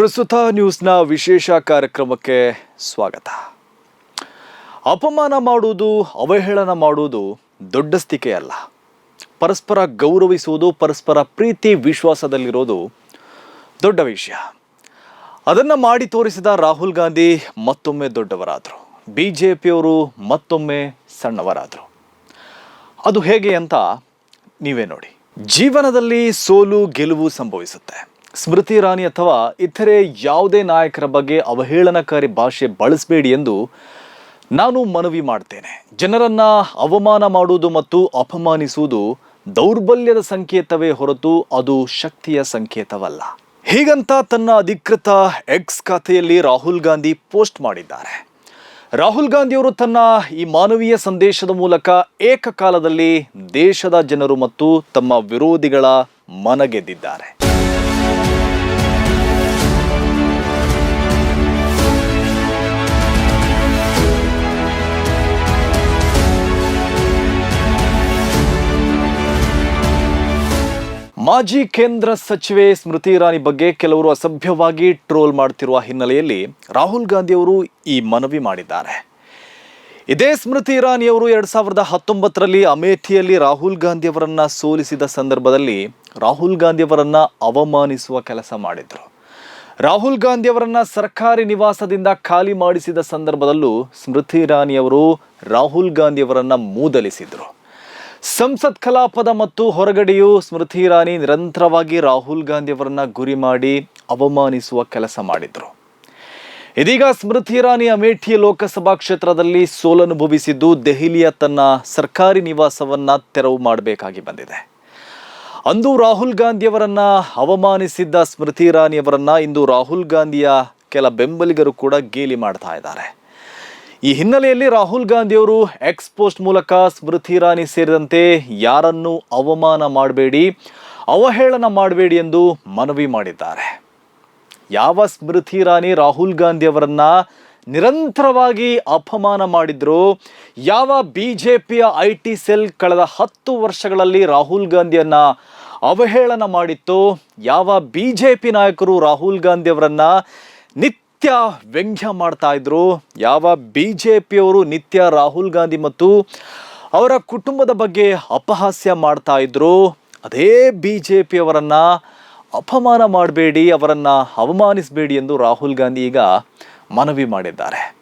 ಪ್ರಸ್ತುತ ನ್ಯೂಸ್ನ ವಿಶೇಷ ಕಾರ್ಯಕ್ರಮಕ್ಕೆ ಸ್ವಾಗತ. ಅಪಮಾನ ಮಾಡುವುದು, ಅವಹೇಳನ ಮಾಡುವುದು ದೊಡ್ಡ ಸ್ಥಿಕೆ ಅಲ್ಲ ಪರಸ್ಪರ ಗೌರವಿಸುವುದು, ಪರಸ್ಪರ ಪ್ರೀತಿ, ವಿಶ್ವಾಸದಲ್ಲಿರೋದು ದೊಡ್ಡ ವಿಷಯ. ಅದನ್ನು ಮಾಡಿ ತೋರಿಸಿದ ರಾಹುಲ್ ಗಾಂಧಿ ಮತ್ತೊಮ್ಮೆ ದೊಡ್ಡವರಾದರು. ಬಿ ಜೆ ಪಿಯವರು ಮತ್ತೊಮ್ಮೆ ಸಣ್ಣವರಾದರು. ಅದು ಹೇಗೆ ಅಂತ ನೀವೇ ನೋಡಿ. ಜೀವನದಲ್ಲಿ ಸೋಲು, ಗೆಲುವು ಸಂಭವಿಸುತ್ತೆ. ಸ್ಮೃತಿ ಇರಾನಿ ಅಥವಾ ಇತರೆ ಯಾವುದೇ ನಾಯಕರ ಬಗ್ಗೆ ಅವಹೇಳನಕಾರಿ ಭಾಷೆ ಬಳಸಬೇಡಿ ಎಂದು ನಾನು ಮನವಿ ಮಾಡ್ತೇನೆ. ಜನರನ್ನು ಅವಮಾನ ಮಾಡುವುದು ಮತ್ತು ಅಪಮಾನಿಸುವುದು ದೌರ್ಬಲ್ಯದ ಸಂಕೇತವೇ ಹೊರತು ಅದು ಶಕ್ತಿಯ ಸಂಕೇತವಲ್ಲ. ಹೀಗಂತ ತನ್ನ ಅಧಿಕೃತ ಎಕ್ಸ್ ಖಾತೆಯಲ್ಲಿ ರಾಹುಲ್ ಗಾಂಧಿ ಪೋಸ್ಟ್ ಮಾಡಿದ್ದಾರೆ. ರಾಹುಲ್ ಗಾಂಧಿಯವರು ತನ್ನ ಈ ಮಾನವೀಯ ಸಂದೇಶದ ಮೂಲಕ ಏಕಕಾಲದಲ್ಲಿ ದೇಶದ ಜನರು ಮತ್ತು ತಮ್ಮ ವಿರೋಧಿಗಳ ಮನ ಮಾಜಿ ಕೇಂದ್ರ ಸಚಿವೆ ಸ್ಮೃತಿ ಇರಾನಿ ಬಗ್ಗೆ ಕೆಲವರು ಅಸಭ್ಯವಾಗಿ ಟ್ರೋಲ್ ಮಾಡ್ತಿರುವ ಹಿನ್ನೆಲೆಯಲ್ಲಿ ರಾಹುಲ್ ಗಾಂಧಿ ಅವರು ಈ ಮನವಿ ಮಾಡಿದ್ದಾರೆ. ಇದೇ ಸ್ಮೃತಿ ಇರಾನಿ ಅವರು ಎರಡ್ ಸಾವಿರದ ಹತ್ತೊಂಬತ್ತರಲ್ಲಿ ಅಮೇಠಿಯಲ್ಲಿ ರಾಹುಲ್ ಗಾಂಧಿ ಅವರನ್ನ ಸೋಲಿಸಿದ ಸಂದರ್ಭದಲ್ಲಿ ರಾಹುಲ್ ಗಾಂಧಿ ಅವರನ್ನ ಅವಮಾನಿಸುವ ಕೆಲಸ ಮಾಡಿದ್ರು. ರಾಹುಲ್ ಗಾಂಧಿ ಅವರನ್ನ ಸರ್ಕಾರಿ ನಿವಾಸದಿಂದ ಖಾಲಿ ಮಾಡಿಸಿದ ಸಂದರ್ಭದಲ್ಲೂ ಸ್ಮೃತಿ ಇರಾನಿ ಅವರು ರಾಹುಲ್ ಗಾಂಧಿ ಅವರನ್ನ ಮೂದಲಿಸಿದ್ರು. ಸಂಸತ್ ಕಲಾಪದ ಮತ್ತು ಹೊರಗಡೆಯೂ ಸ್ಮೃತಿ ಇರಾನಿ ನಿರಂತರವಾಗಿ ರಾಹುಲ್ ಗಾಂಧಿ ಅವರನ್ನ ಗುರಿ ಮಾಡಿ ಅವಮಾನಿಸುವ ಕೆಲಸ ಮಾಡಿದ್ರು. ಇದೀಗ ಸ್ಮೃತಿ ಇರಾನಿ ಅಮೇಠಿ ಲೋಕಸಭಾ ಕ್ಷೇತ್ರದಲ್ಲಿ ಸೋಲನುಭವಿಸಿದ್ದು ದೆಹಲಿಯ ತನ್ನ ಸರ್ಕಾರಿ ನಿವಾಸವನ್ನ ತೆರವು ಮಾಡಬೇಕಾಗಿ ಬಂದಿದೆ. ಅಂದು ರಾಹುಲ್ ಗಾಂಧಿಯವರನ್ನ ಅವಮಾನಿಸಿದ್ದ ಸ್ಮೃತಿ ಇರಾನಿಯವರನ್ನ ಇಂದು ರಾಹುಲ್ ಗಾಂಧಿಯ ಕೆಲ ಬೆಂಬಲಿಗರು ಕೂಡ ಗೇಲಿ ಮಾಡ್ತಾ ಇದ್ದಾರೆ. ಈ ಹಿನ್ನೆಲೆಯಲ್ಲಿ ರಾಹುಲ್ ಗಾಂಧಿಯವರು ಎಕ್ಸ್ ಪೋಸ್ಟ್ ಮೂಲಕ ಸ್ಮೃತಿ ಇರಾನಿ ಸೇರಿದಂತೆ ಯಾರನ್ನು ಅವಮಾನ ಮಾಡಬೇಡಿ, ಅವಹೇಳನ ಮಾಡಬೇಡಿ ಎಂದು ಮನವಿ ಮಾಡಿದ್ದಾರೆ. ಯಾವ ಸ್ಮೃತಿ ಇರಾನಿ ರಾಹುಲ್ ಗಾಂಧಿ ಅವರನ್ನ ನಿರಂತರವಾಗಿ ಅಪಮಾನ ಮಾಡಿದ್ರು, ಯಾವ ಬಿ ಜೆ ಪಿಯ ಐ ಟಿ ಸೆಲ್ ಕಳೆದ ಹತ್ತು ವರ್ಷಗಳಲ್ಲಿ ರಾಹುಲ್ ಗಾಂಧಿಯನ್ನ ಅವಹೇಳನ ಮಾಡಿತ್ತು, ಯಾವ ಬಿ ಜೆ ಪಿ ನಾಯಕರು ರಾಹುಲ್ ಗಾಂಧಿ ಅವರನ್ನ ನಿತ್ಯ ವ್ಯಂಗ್ಯ ಮಾಡ್ತಾ ಇದ್ರು. ಯಾವ ಬಿ ಜೆ ಪಿಯವರು ನಿತ್ಯ ರಾಹುಲ್ ಗಾಂಧಿ ಮತ್ತು ಅವರ ಕುಟುಂಬದ ಬಗ್ಗೆ ಅಪಹಾಸ್ಯ ಮಾಡ್ತಾ ಇದ್ರು. ಅದೇ ಬಿ ಜೆ ಪಿಯವರನ್ನ ಅಪಮಾನ ಮಾಡಬೇಡಿ, ಅವರನ್ನ ಅವಮಾನಿಸಬೇಡಿ ಎಂದು ರಾಹುಲ್ ಗಾಂಧಿ ಈಗ ಮನವಿ ಮಾಡಿದ್ದಾರೆ.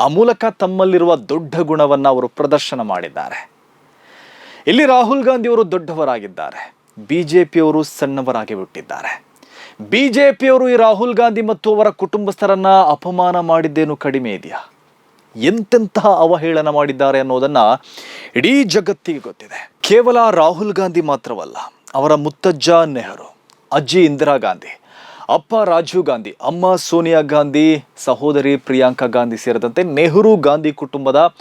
ಆ ಮೂಲಕ ತಮ್ಮಲ್ಲಿರುವ ದೊಡ್ಡ ಗುಣವನ್ನು ಅವರು ಪ್ರದರ್ಶನ ಮಾಡಿದ್ದಾರೆ. ಇಲ್ಲಿ ರಾಹುಲ್ ಗಾಂಧಿಯವರು ದೊಡ್ಡವರಾಗಿದ್ದಾರೆ. ಬಿ ಜೆ ಪಿಯವರು ಸಣ್ಣವರಾಗಿ ಬಿಟ್ಟಿದ್ದಾರೆ ಬಿ ಜೆ ಪಿಯವರು ಈ ರಾಹುಲ್ ಗಾಂಧಿ ಮತ್ತು ಅವರ ಕುಟುಂಬಸ್ಥರನ್ನ ಅಪಮಾನ ಮಾಡಿದ್ದೇನು ಕಡಿಮೆ ಇದೆಯಾ? ಎಂತೆಂತಹ ಅವಹೇಳನ ಮಾಡಿದ್ದಾರೆ ಅನ್ನೋದನ್ನ ಇಡೀ ಜಗತ್ತಿಗೆ ಗೊತ್ತಿದೆ. ಕೇವಲ ರಾಹುಲ್ ಗಾಂಧಿ ಮಾತ್ರವಲ್ಲ, ಅವರ ಮುತ್ತಜ್ಜ ನೆಹರು, ಅಜ್ಜಿ ಇಂದಿರಾ ಗಾಂಧಿ, ಅಪ್ಪ ರಾಜೀವ್ ಗಾಂಧಿ, ಅಮ್ಮ ಸೋನಿಯಾ ಗಾಂಧಿ, ಸಹೋದರಿ ಪ್ರಿಯಾಂಕಾ ಗಾಂಧಿ ಸೇರಿದಂತೆ ನೆಹರು ಗಾಂಧಿ ಕುಟುಂಬದ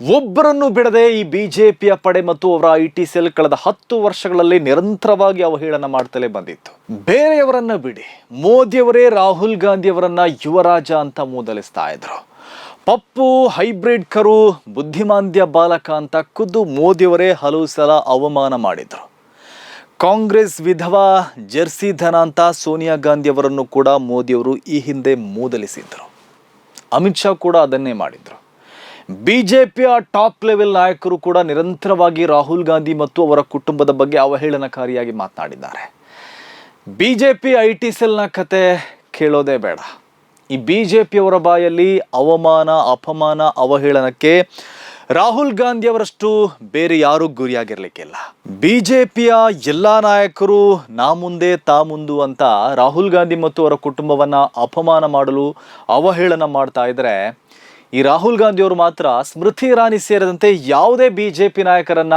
ಒಬ್ಬರನ್ನು ಬಿಡದೆ ಈ ಬಿಜೆಪಿಯ ಪಡೆ ಮತ್ತು ಅವರ ಐ ಟಿ ಸೆಲ್ ಕಳೆದ ಹತ್ತು ವರ್ಷಗಳಲ್ಲಿ ನಿರಂತರವಾಗಿ ಅವಹೇಳನ ಮಾಡ್ತಲೇ ಬಂದಿತ್ತು. ಬೇರೆಯವರನ್ನ ಬಿಡಿ, ಮೋದಿಯವರೇ ರಾಹುಲ್ ಗಾಂಧಿ ಅವರನ್ನ ಯುವರಾಜ ಅಂತ ಮೂದಲಿಸ್ತಾ ಇದ್ರು. ಪಪ್ಪು, ಹೈಬ್ರಿಡ್ ಕರು, ಬುದ್ಧಿಮಾಂದ್ಯ ಬಾಲಕ ಅಂತ ಖುದ್ದು ಮೋದಿಯವರೇ ಹಲವು ಸಲ ಅವಮಾನ ಮಾಡಿದ್ರು. ಕಾಂಗ್ರೆಸ್ ವಿಧವಾ, ಜೆರ್ಸಿ ಧನ ಅಂತ ಸೋನಿಯಾ ಗಾಂಧಿಯವರನ್ನು ಕೂಡ ಮೋದಿಯವರು ಈ ಹಿಂದೆ ಮೂದಲಿಸಿದ್ರು. ಅಮಿತ್ ಶಾ ಕೂಡ ಅದನ್ನೇ ಮಾಡಿದ್ರು. ಬಿಜೆಪಿಯ ಟಾಪ್ ಲೆವೆಲ್ ನಾಯಕರು ಕೂಡ ನಿರಂತರವಾಗಿ ರಾಹುಲ್ ಗಾಂಧಿ ಮತ್ತು ಅವರ ಕುಟುಂಬದ ಬಗ್ಗೆ ಅವಹೇಳನಕಾರಿಯಾಗಿ ಮಾತನಾಡಿದ್ದಾರೆ. ಬಿಜೆಪಿ ಐ ಟಿ ಸೆಲ್ನ ಕತೆ ಕೇಳೋದೇ ಬೇಡ. ಈ ಬಿಜೆಪಿಯವರ ಬಾಯಲ್ಲಿ ಅವಮಾನ, ಅಪಮಾನ, ಅವಹೇಳನಕ್ಕೆ ರಾಹುಲ್ ಗಾಂಧಿಯವರಷ್ಟು ಬೇರೆ ಯಾರೂ ಗುರಿಯಾಗಿರ್ಲಿಕ್ಕಿಲ್ಲ. ಬಿಜೆಪಿಯ ಎಲ್ಲ ನಾಯಕರು ನಾ ಮುಂದೆ ತಾ ಮುಂದು ಅಂತ ರಾಹುಲ್ ಗಾಂಧಿ ಮತ್ತು ಅವರ ಕುಟುಂಬವನ್ನ ಅಪಮಾನ ಮಾಡಲು ಅವಹೇಳನ ಮಾಡ್ತಾ ಇದ್ರೆ ಈ ರಾಹುಲ್ ಗಾಂಧಿ ಅವರು ಮಾತ್ರ ಸ್ಮೃತಿ ಇರಾನಿ ಸೇರಿದಂತೆ ಯಾವುದೇ ಬಿಜೆಪಿ ನಾಯಕರನ್ನ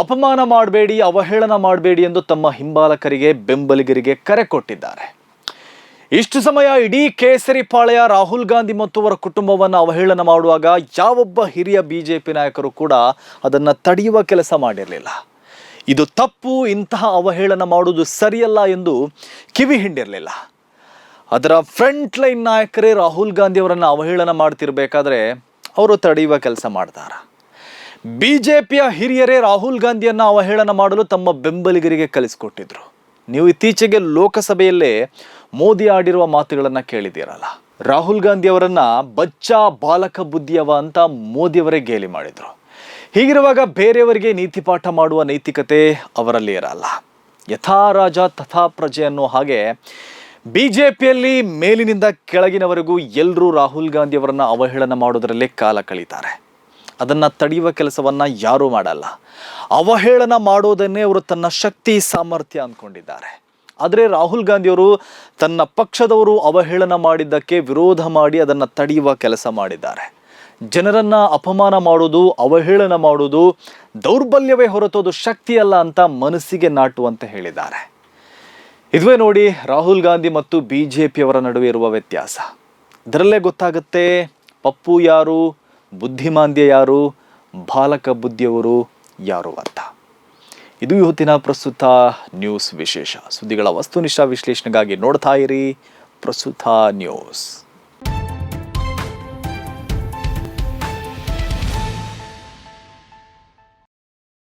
ಅಪಮಾನ ಮಾಡಬೇಡಿ, ಅವಹೇಳನ ಮಾಡಬೇಡಿ ಎಂದು ತಮ್ಮ ಹಿಂಬಾಲಕರಿಗೆ, ಬೆಂಬಲಿಗರಿಗೆ ಕರೆ ಕೊಟ್ಟಿದ್ದಾರೆ. ಇಷ್ಟು ಸಮಯ ಇಡೀ ಕೇಸರಿ ಪಾಳೆಯ ರಾಹುಲ್ ಗಾಂಧಿ ಮತ್ತು ಅವರ ಕುಟುಂಬವನ್ನು ಅವಹೇಳನ ಮಾಡುವಾಗ ಯಾವೊಬ್ಬ ಹಿರಿಯ ಬಿಜೆಪಿ ನಾಯಕರು ಕೂಡ ಅದನ್ನು ತಡೆಯುವ ಕೆಲಸ ಮಾಡಿರಲಿಲ್ಲ. ಇದು ತಪ್ಪು, ಇಂತಹ ಅವಹೇಳನ ಮಾಡುವುದು ಸರಿಯಲ್ಲ ಎಂದು ಕಿವಿ ಹಿಂಡಿರಲಿಲ್ಲ. ಅದರ ಫ್ರಂಟ್ ಲೈನ್ ನಾಯಕರೇ ರಾಹುಲ್ ಗಾಂಧಿ ಅವರನ್ನು ಅವಹೇಳನ ಮಾಡ್ತಿರ್ಬೇಕಾದ್ರೆ ಅವರು ತಡೆಯುವ ಕೆಲಸ ಮಾಡ್ತಾರೆ. ಪಿಯ ಹಿರಿಯರೇ ರಾಹುಲ್ ಗಾಂಧಿಯನ್ನು ಅವಹೇಳನ ಮಾಡಲು ತಮ್ಮ ಬೆಂಬಲಿಗರಿಗೆ ಕಲಿಸಿಕೊಟ್ಟಿದ್ರು. ನೀವು ಇತ್ತೀಚೆಗೆ ಲೋಕಸಭೆಯಲ್ಲೇ ಮೋದಿ ಆಡಿರುವ ಮಾತುಗಳನ್ನು ಕೇಳಿದ್ದೀರಲ್ಲ. ರಾಹುಲ್ ಗಾಂಧಿ ಅವರನ್ನ ಬಚ್ಚ ಬಾಲಕ ಬುದ್ಧಿಯವ ಅಂತ ಮೋದಿಯವರೇ ಗೇಲಿ ಮಾಡಿದ್ರು. ಹೀಗಿರುವಾಗ ಬೇರೆಯವರಿಗೆ ನೀತಿ ಪಾಠ ಮಾಡುವ ನೈತಿಕತೆ ಅವರಲ್ಲಿ ಇರಲ್ಲ. ಯಥಾ ರಾಜ ತಥಾ ಪ್ರಜೆ ಅನ್ನೋ ಹಾಗೆ ಬಿ ಜೆ ಪಿಯಲ್ಲಿ ಮೇಲಿನಿಂದ ಕೆಳಗಿನವರೆಗೂ ಎಲ್ಲರೂ ರಾಹುಲ್ ಗಾಂಧಿ ಅವರನ್ನ ಅವಹೇಳನ ಮಾಡೋದರಲ್ಲೇ ಕಾಲ ಕಳೀತಾರೆ. ಅದನ್ನು ತಡೆಯುವ ಕೆಲಸವನ್ನ ಯಾರೂ ಮಾಡಲ್ಲ. ಅವಹೇಳನ ಮಾಡೋದನ್ನೇ ಅವರು ತನ್ನ ಶಕ್ತಿ, ಸಾಮರ್ಥ್ಯ ಅಂದ್ಕೊಂಡಿದ್ದಾರೆ ಆದರೆ ರಾಹುಲ್ ಗಾಂಧಿಯವರು ತನ್ನ ಪಕ್ಷದವರು ಅವಹೇಳನ ಮಾಡಿದ್ದಕ್ಕೆ ವಿರೋಧ ಮಾಡಿ ಅದನ್ನು ತಡೆಯುವ ಕೆಲಸ ಮಾಡಿದ್ದಾರೆ. ಜನರನ್ನ ಅಪಮಾನ ಮಾಡೋದು, ಅವಹೇಳನ ಮಾಡೋದು ದೌರ್ಬಲ್ಯವೇ ಹೊರತು ಅದು ಶಕ್ತಿಯಲ್ಲ ಅಂತ ಮನಸ್ಸಿಗೆ ನಾಟುವಂತೆ ಹೇಳಿದ್ದಾರೆ. ಇದುವೇ ನೋಡಿ ರಾಹುಲ್ ಗಾಂಧಿ ಮತ್ತು ಬಿ ಜೆ ಪಿಯವರ ನಡುವೆ ಇರುವ ವ್ಯತ್ಯಾಸ. ಇದರಲ್ಲೇ ಗೊತ್ತಾಗುತ್ತೆ ಪಪ್ಪು ಯಾರು, ಬುದ್ಧಿಮಾಂದ್ಯ ಯಾರು, ಬಾಲಕ ಬುದ್ಧಿಯವರು ಯಾರು ಅಂತ. ಇದು ಇವತ್ತಿನ ಪ್ರಸ್ತುತ ನ್ಯೂಸ್ ವಿಶೇಷ. ಸುದ್ದಿಗಳ ವಸ್ತುನಿಷ್ಠ ವಿಶ್ಲೇಷಣೆಗಾಗಿ ನೋಡ್ತಾ ಇರಿ ಪ್ರಸ್ತುತ ನ್ಯೂಸ್.